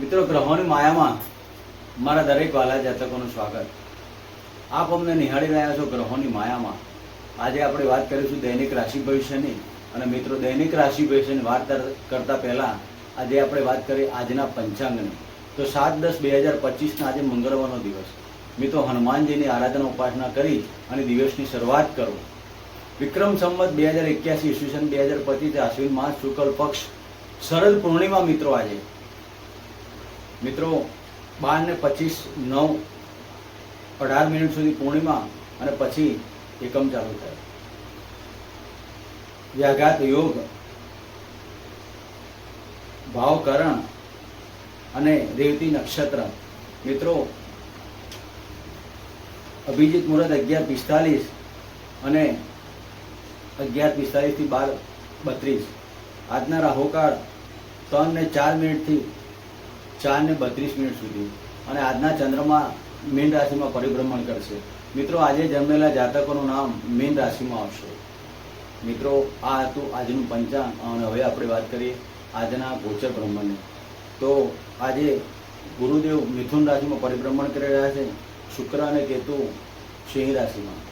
મિત્રો, ગ્રહોની માયામાં મારા દરેક વાલા જાતકોનું સ્વાગત. આપ અમને નિહાળી રહ્યા છો ગ્રહોની માયામાં. આજે આપણે વાત કરીશું દૈનિક રાશિ ભવિષ્યની અને મિત્રો, દૈનિક રાશિ ભવિષ્યની વાત કર- કરતા પહેલા આજે આપણે વાત કરીએ આજના પંચાંગની. તો સાત દસ બે હજાર પચીસના આજે મંગળવારનો દિવસ. મિત્રો, હનુમાનજીની આરાધના ઉપાસના કરી અને દિવસની શરૂઆત કરો. વિક્રમ સંવત બે હજાર એક્યાસી, ઈસવીસન બે હજાર પચીસ આશ્વિન માસ, શુક્લ પક્ષ, શરદ પૂર્ણિમા મિત્રો આજે. મિત્રો, બાર ને પચીસ નવ, અઢાર મિનિટ સુધી પૂર્ણિમા અને પછી એકમ ચાલુ થાય. વ્યાઘાત યોગ, ભાવકરણ અને દેવતી નક્ષત્ર. મિત્રો, અભિજીત મુહૂર્ત અગિયાર પિસ્તાલીસ અને અગિયાર પિસ્તાલીસથી બાર બત્રીસ. આજના રાહુકાળ ત્રણ ને ચાર મિનિટથી ચાર ને બત્રીસ મિનિટ સુધી. અને આજના ચંદ્રમાં મીન રાશિમાં પરિભ્રમણ કરશે. મિત્રો, આજે જન્મેલા જાતકોનું નામ મીન રાશિમાં આવશે. મિત્રો, આ હતું આજનું પંચાંગ. અને હવે આપણે વાત કરીએ આજના ગોચર બ્રહ્મણની તો આજે ગુરુદેવ મિથુન રાશિમાં પરિભ્રમણ કરી રહ્યા છે. શુક્ર અને કેતુ સિંહ રાશિમાં.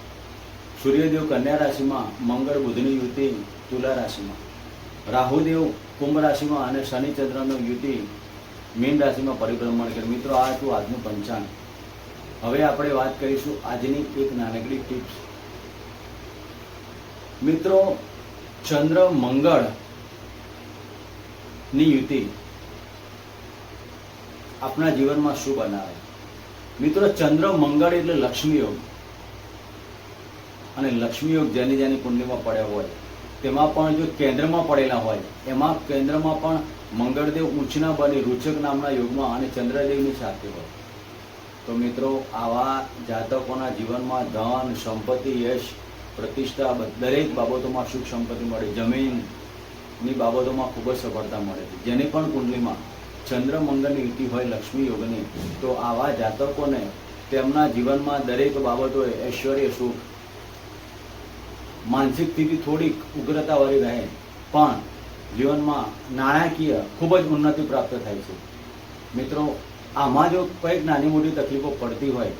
સૂર્યદેવ કન્યા રાશિમાં, મંગળ બુધની યુતિ તુલા રાશિમાં. રાહુદેવ કુંભ રાશિમાં અને શનિચંદ્રનો યુતિ મીન રાશિમાં પરિભ્રમણ કરે. મિત્રો, આ હતું આજનું પંચાંગ. હવે આપણે વાત કરીશું આજની એક નાનકડી ટિપ્સ. મિત્રો, ચંદ્ર મંગળની યુતિ આપણા જીવનમાં શું બનાવે? મિત્રો, ચંદ્ર મંગળ એટલે લક્ષ્મી યોગ. અને લક્ષ્મી યોગ જેની જેની કુંડલીમાં પડ્યા હોય, તેમાં પણ જો કેન્દ્રમાં પડેલા હોય, એમાં કેન્દ્રમાં પણ મંગળદેવ ઉંચના બની રૂચક નામના યુગમાં અને ચંદ્રદેવની સાથે હોય તો મિત્રો, આવા જાતકોના જીવનમાં ધન, સંપત્તિ, યશ, પ્રતિષ્ઠા દરેક બાબતોમાં સુખ સંપત્તિ મળે. જમીનની બાબતોમાં ખૂબ જ સફળતા મળે છે. જેની પણ કુંડલીમાં ચંદ્ર, મંગળની યુતિ હોય, લક્ષ્મી યોગની, તો આવા જાતકોને તેમના જીવનમાં દરેક બાબતોએ ઐશ્વર્ય, સુખ, માનસિક સ્થિતિ થોડીક ઉગ્રતાવાળી રહે. પણ જીવનમાં નાણાકીય ખૂબ જ ઉન્નતિ પ્રાપ્ત થાય છે. મિત્રો, આમાં જો કંઈક નાની મોટી તકલીફો પડતી હોય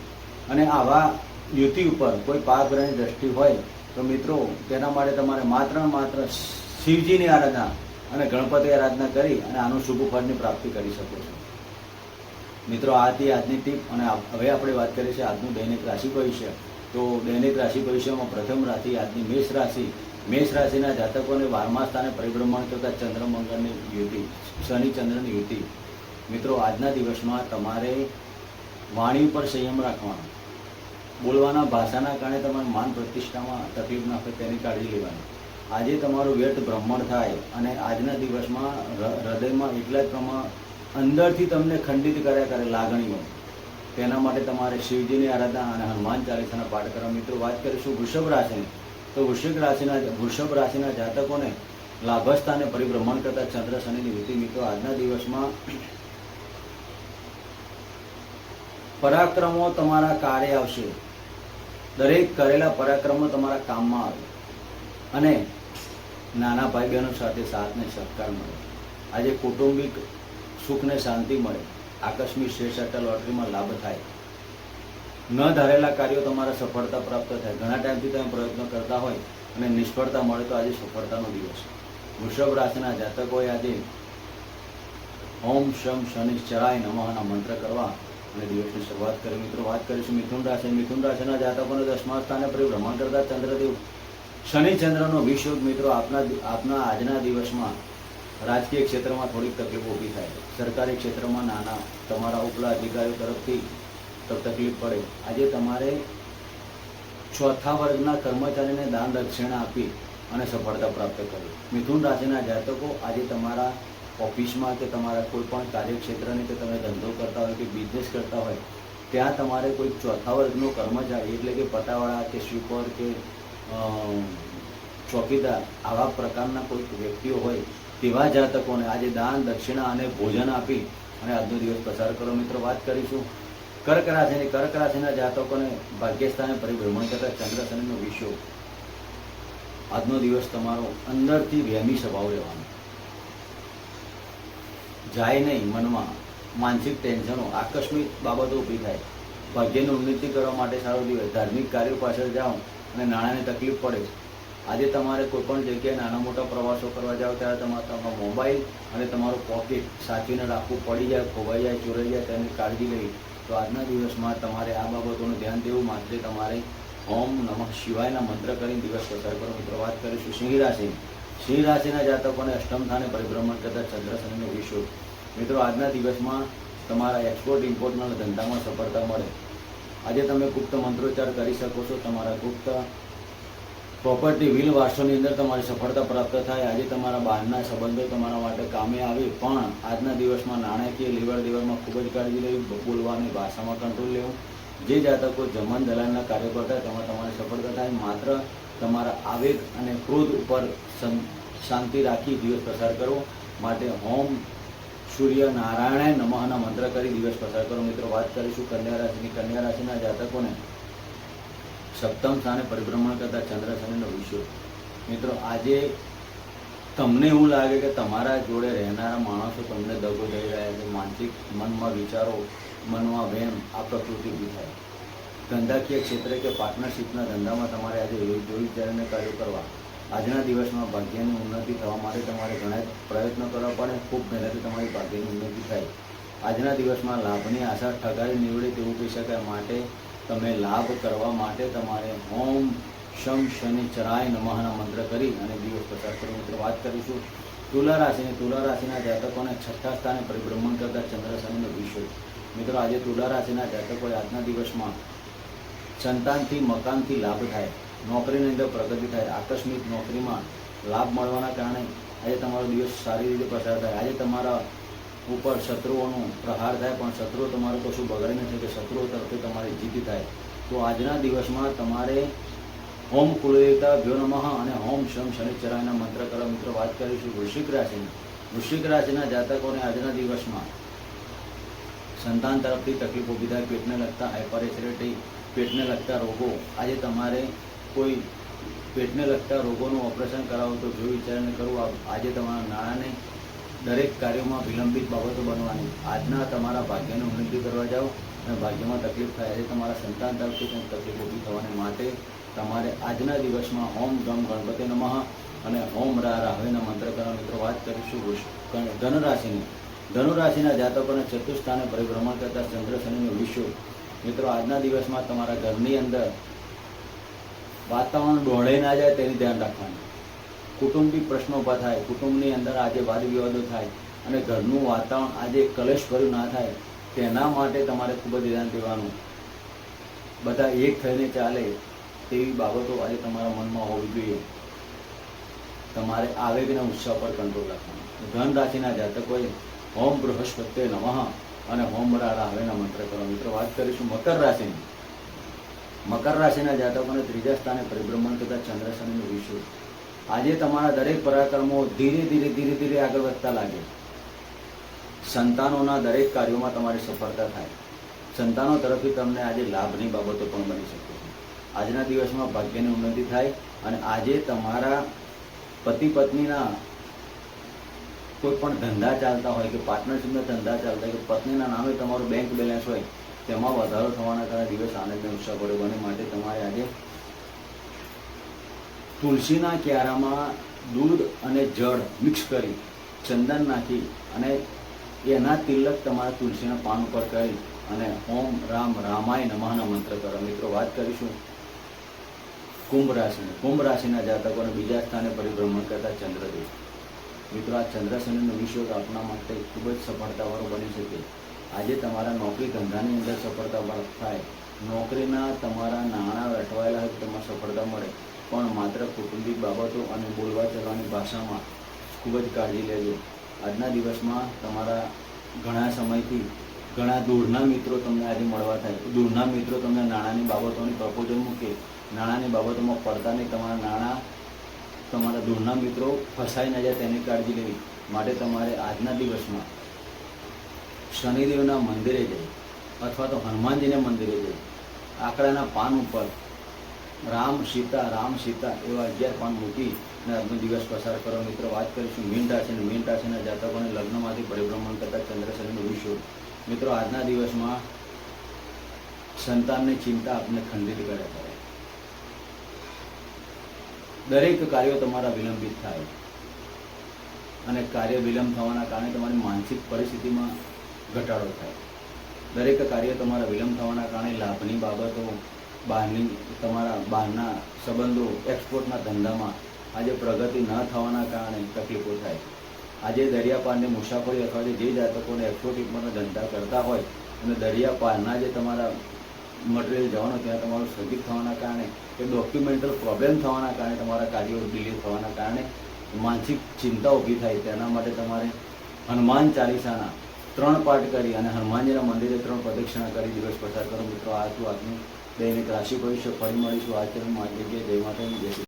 અને આવા યુતિ ઉપર કોઈ પાપ ગ્રહની દ્રષ્ટિ હોય, તો મિત્રો, તેના માટે તમારે માત્ર માત્ર શિવજીની આરાધના અને ગણપતિ આરાધના કરી અને આનું શુભ ફળની પ્રાપ્તિ કરી શકો છો. મિત્રો, આ આજની ટીપ અને હવે આપણે વાત કરીએ છીએ આજનું દૈનિક રાશિ ભવિષ્ય. તો દૈનિક રાશિ ભવિષ્યમાં પ્રથમ રાશિ આજની મેષ રાશિ. મેષ રાશિના જાતકોને બારમા સ્થાને પરિભ્રમણ કરતા ચંદ્ર મંગળની યુતિ, શનિ ચંદ્રની યુતિ. મિત્રો, આજના દિવસમાં તમારે વાણી પર સંયમ રાખવાનો. બોલવાના ભાષાના કારણે તમારા માન પ્રતિષ્ઠામાં તકલીફ ના હોય તેની કાળજી લેવાની. આજે તમારું વ્યર્થ ભ્રમણ થાય અને આજના દિવસમાં હૃદયમાં એટલા જ પ્રમાણ અંદરથી તમને ખંડિત કર્યા કરે લાગણીઓ. તેના માટે તમારે શિવજીની આરાધના અને હનુમાન ચાલીસાના પાઠ કરવા. મિત્રો, વાત કરીશું વૃષભ રાશિની. તો વૃષભ રાશિના વૃષભ રાશિના જાતકોને લાભસ્થાને પરિભ્રમણ કરતા ચંદ્ર શનિની વૃત્તિ મિત્રો, આજના દિવસમાં પરાક્રમો તમારા કાર્ય આવશે. દરેક કરેલા પરાક્રમો તમારા કામમાં આવે. અને નાના ભાઈ બહેનો સાથે સાથને સહકાર મળે. આજે કૌટુંબિક સુખને શાંતિ મળે. આકસ્મિક શેર સટ્ટા લોટરીમાં લાભ થાય. ન ધારેલા કાર્યો તમારા સફળતા પ્રાપ્ત થાય. ઘણા ટાઈમથી તમે પ્રયત્નો કરતા હોય અને નિષ્ફળતા મળે તો આજે સફળતાનો દિવસ. વૃષભ રાશિના જાતકોએ આજે ઓમ શમ શનિશ્ચરાય નમઃના મંત્ર કરવા અને દિવસની શરૂઆત કરી. મિત્રો, વાત કરીશું મિથુન રાશિ મિથુન રાશિના જાતકોને દસમા સ્થાને પરિભ્રમણ કરતા ચંદ્રદેવ. શનિ ચંદ્રનો વિષયોગ મિત્રો, આપના આપના આજના દિવસમાં રાજકીય ક્ષેત્રમાં થોડીક તકલીફો ઊભી થાય સરકારી ક્ષેત્રમાં નાના, તમારા ઉપલા અધિકારીઓ તરફથી તો તકલીફ પડે. આજે તમારે ચોથા વર્ગના કર્મચારીને દાન દક્ષિણા આપી અને સફળતા પ્રાપ્ત કરવી. મિથુન રાશિના જાતકો, આજે તમારા ઓફિસમાં કે તમારા કોઈ પણ કાર્યક્ષેત્રને કે તમે ધંધો કરતા હોય કે બિઝનેસ કરતા હોય, ત્યાં તમારે કોઈ ચોથા વર્ગનો કર્મચારી એટલે કે પટાવાળા કે સ્વીપર કે ચોકીદાર આવા પ્રકારના કોઈ વ્યક્તિઓ હોય, તેવા જાતકોને આજે દાન, દક્ષિણા અને ભોજન આપી અને આજનો દિવસ પસાર કરો. મિત્રો, વાત કરીશું કર્ક રાશિની કર્ક રાશિના જાતકોને ભાગ્યસ્થાને પરિભ્રમણ કરતા ચંદ્ર શનિનો વિષયો આજનો દિવસ તમારો અંદરથી વહેમી સ્વભાવ રહેવાનો. જાય નહીં મનમાં માનસિક ટેન્શનો, આકસ્મિક બાબતો ઊભી થાય. ભાગ્યની ઉન્નતિ કરવા માટે સારો દિવસ, ધાર્મિક કાર્યો પાછળ જાઓ અને નાણાંની તકલીફ પડે. આજે તમારે કોઈ પણ જગ્યાએ નાના મોટા પ્રવાસો કરવા જાઓ ત્યારે તમારે તમારો મોબાઈલ અને તમારું પોકેટ સાચવીને રાખવું પડી જાય, ખોવાઈ જાય, ચોરાઈ જાય, તેની કાળજી લેવી. તો આજના દિવસમાં તમારે આ બાબતોનું ધ્યાન દેવું માટે તમારે ઓમ નમઃ શિવાયના મંત્ર કરીને દિવસ પસાર કરો મિત્રો વાત કરીશું. સિંહ રાશિ. સિંહ રાશિના જાતકોને અષ્ટમ સ્થાને પરિભ્રમણ કરતા ચંદ્ર શનિનો વિષય મિત્રો, આજના દિવસમાં તમારા એક્સપોર્ટ ઇમ્પોર્ટના ધંધામાં સફળતા મળે. આજે તમે ગુપ્ત મંત્રોચ્ચાર કરી શકો છો. તમારા ગુપ્ત પ્રોપર્ટી વિલ વારસોની અંદર તમારી સફળતા પ્રાપ્ત થાય. આજે તમારા બહારના સંબંધો તમારા માટે કામે આવે, પણ આજના દિવસમાં નાણાકીય લેવડ દેવડમાં ખૂબ જ કાળજી લેવી બોલવાની ભાષામાં કંટ્રોલ લેવું. જે જાતકો જમન દલાલના કાર્ય કરતા તેમાં તમારી સફળતા થાય. માત્ર તમારા આવેગ અને ક્રોધ ઉપર શાંતિ રાખી દિવસ પસાર કરવો. માટે હોમ સૂર્ય નારાયણ નમઃના મંત્ર કરી દિવસ પસાર કરો. મિત્રો, વાત કરીશું કન્યા રાશિની. કન્યા રાશિના જાતકોને સપ્તમ સ્થાને પરિભ્રમણ કરતા ચંદ્ર શનિનો મિત્રો, આજે તમને એવું લાગે કે તમારા જોડે રહેનારા માણસો તમને દગો જઈ રહ્યા છે, માનસિક મનમાં વિચારો, મનમાં વહેમ આ પ્રકૃતિ ઊભી થાય. ધંધાકીય ક્ષેત્રે કે પાર્ટનરશિપના ધંધામાં તમારે આજે જોઈ વિચારીને કાર્યો કરવા. આજના દિવસમાં ભાગ્યની ઉન્નતિ થવા માટે તમારે ઘણા પ્રયત્નો કરવા પડે, ખૂબ મહેનતથી તમારી ભાગ્યની ઉન્નતિ થાય. આજના દિવસમાં લાભની આશા ઠગાઈ નીવડે તેવું કહી શકાય. માટે તમે લાભ કરવા માટે તમારે ઓમ શમ શનિ ચરાય, નમઃના મંત્ર કરી અને દિવસ પસાર કરો. વાત કરીશું તુલા રાશિની તુલા રાશિના જાતકોને છઠ્ઠા સ્થાને પરિભ્રમણ કરતા ચંદ્ર શનિનો વિષય. મિત્રો, આજે તુલા રાશિના જાતકોએ આજના દિવસમાં સંતાનથી, મકાનથી લાભ થાય, નોકરીની અંદર પ્રગતિ થાય, આકસ્મિક નોકરીમાં લાભ મળવાના કારણે આજે તમારો દિવસ સારી રીતે પસાર થાય. આજે તમારા ઉપર શત્રુઓનો પ્રહાર થાય, પણ શત્રુઓ તમારું કશું બગડે નથી કે શત્રુઓ તરફથી તમારી જીત થાય. તો આજના દિવસમાં તમારે ઓમ કુળદેવતા ભ્યો નમઃ અને ઓમ શમ શનિચરાયના મંત્ર કરો મિત્રો વાત કરીશું વૃશ્ચિક રાશિની. વૃશ્ચિક રાશિના જાતકોને આજના દિવસમાં સંતાન તરફથી તકલીફ ઊભી થાય પેટને લગતા હાઇપર એસિડિટી પેટને લગતા રોગો. આજે તમારે કોઈ પેટને લગતા રોગોનું ઓપરેશન કરાવવું તો જો વિચારને કરવું આજે તમારા નાણાંને દરેક કાર્યોમાં વિલંબિત બાબતો બનવાની. આજના તમારા ભાગ્યને ઉન્નતિ કરવા જાઓ અને ભાગ્યમાં તકલીફ થાય, આજે તમારા સંતાન તરફથી કંઈક તકલીફ ઊભી થવાની માટે તમારે આજના દિવસમાં ઓમ ગમ ગણપતિ નમઃ અને હોમ રા રાહવેના મંત્ર કરવા મિત્રો વાત કરીશું ધનુરાશિની. ધનુરાશિના જાતકોને ચતુર્સ્થાને પરિભ્રમણ કરતા ચંદ્ર શનિનું વિશ્વ મિત્રો, આજના દિવસમાં તમારા ઘરની અંદર વાતાવરણ ડોળે ના જાય તેની ધ્યાન રાખવાનું. કુટુંબિક પ્રશ્નો ઊભા થાય, કુટુંબની અંદર આજે વાદ વિવાદો થાય અને ઘરનું વાતાવરણ આજે કલેશભર્યું ના થાય, તેના માટે તમારે ખૂબ જ ધ્યાન દેવાનું. બધા એક થઈને ચાલે તેવી બાબતો આજે તમારા મનમાં હોવી જોઈએ. તમારે આવેગના ઉત્સાહ પર કંટ્રોલ રાખવાનો. ધન રાશિના જાતકોએ હોમ બૃહસ્પતિ નમઃ અને હોમ રા રાહવેના મંત્ર કરો. મિત્રો, વાત કરીશું મકર રાશિની. મકર રાશિના જાતકોને ત્રીજા સ્થાને પરિભ્રમણ કરતા ચંદ્ર શનિનો વિષય આજે તમારા દરેક પરાક્રમો ધીરે ધીરે ધીરે ધીરે આગળ વધતા લાગે. સંતાનોના દરેક કાર્યોમાં તમારી સફળતા થાય. સંતાનો તરફથી તમને આજે લાભની બાબતો પણ બની શકે. આજના દિવસમાં ભાગ્યની ઉન્નતિ થાય અને આજે તમારા પતિ પત્નીના કોઈ પણ ધંધા ચાલતા હોય કે પાર્ટનરશિપના ધંધા ચાલતા હોય કે પત્નીના નામે તમારું બેંક બેલેન્સ હોય, તેમાં વધારો થવાના કારણે દિવસ આનંદ ઉત્સાહ પડ્યો બને માટે તમારે આજે તુલસીના ક્યારામાં દૂધ અને જળ મિક્સ કરી ચંદન નાખી અને એના તિલક તમારા તુલસીના પાન ઉપર કરી અને ઓમ રામ રામાય નમઃના મંત્ર કરો. મિત્રો, વાત કરીશું કુંભ રાશિ કુંભ રાશિના જાતકોને બીજા સ્થાને પરિભ્રમણ કરતા ચંદ્રદેવ મિત્રો, આ ચંદ્રશનિનો વિષય આપણા માટે ખૂબ જ સફળતાવાળો બની શકે. આજે તમારા નોકરી ધંધાની અંદર સફળતા થાય. નોકરીના તમારા નાણાં અટવાયેલા હોય તેમાં સફળતા મળે. પણ માત્ર કુટુંબિક બાબતો અને બોલવા ચાલવાની ભાષામાં ખૂબ જ કાળજી લેજો. આજના દિવસમાં તમારા ઘણા સમયથી ઘણા દૂરના મિત્રો તમને આજે મળવા થાય. દૂરના મિત્રો તમને નાણાંની બાબતોની પ્રપોઝલ મૂકે. નાણાંની બાબતોમાં પડતા નહીં. તમારા નાણાં, તમારા દૂરના મિત્રો ફસાઈ ન જાય તેની કાળજી લેવી. માટે તમારે આજના દિવસમાં શનિદેવના મંદિરે જઈ અથવા તો હનુમાનજીના મંદિરે જઈ આકડાના પાન ઉપર રામ સીતા રામ સીતા એવા અગિયાર પાન મૂકી અને આજનો દિવસ પસાર કરો. મિત્રો, વાત કરીશું મીન રાશિની મીન રાશિના જાતકોને લગ્નમાંથી પરિભ્રમણ કરતા ચંદ્ર શનિનો વિષય મિત્રો, આજના દિવસમાં સંતાનની ચિંતા આપને ખંડિત કરે કરે દરેક કાર્યો તમારા વિલંબિત થાય. અને કાર્ય વિલંબ થવાના કારણે તમારી માનસિક પરિસ્થિતિમાં ઘટાડો થાય. દરેક કાર્ય તમારા વિલંબ થવાના કારણે લાભની બાબતો, બહારની, તમારા બહારના સંબંધો, એક્સપોર્ટના ધંધામાં આજે પ્રગતિ ન થવાના કારણે તકલીફો થાય. આજે દરિયા પારની મુસાફરી અથવા જે જાતકોને એક્સપોર્ટ ધંધા કરતા હોય, અને દરિયા પારના જે તમારા મટીરિયલ જવાનો ત્યાં તમારું સ્થગિત થવાના કારણે, કે ડોક્યુમેન્ટલ પ્રોબ્લેમ થવાના કારણે તમારા કાર્યો ડિલે થવાના કારણે માનસિક ચિંતા ઊભી થાય, તેના માટે તમારે હનુમાન ચાલીસાના ત્રણ પાઠ કરી અને હનુમાનજીના મંદિરે ત્રણ પ્રદક્ષિણા કરી, દિવસ પસાર કરો. મિત્રો, આ હતું આજનું દૈનિક રાશિ ભવિષ્ય. ફરી મળીશું. આ ચરણ જય માતાની જય શ્રી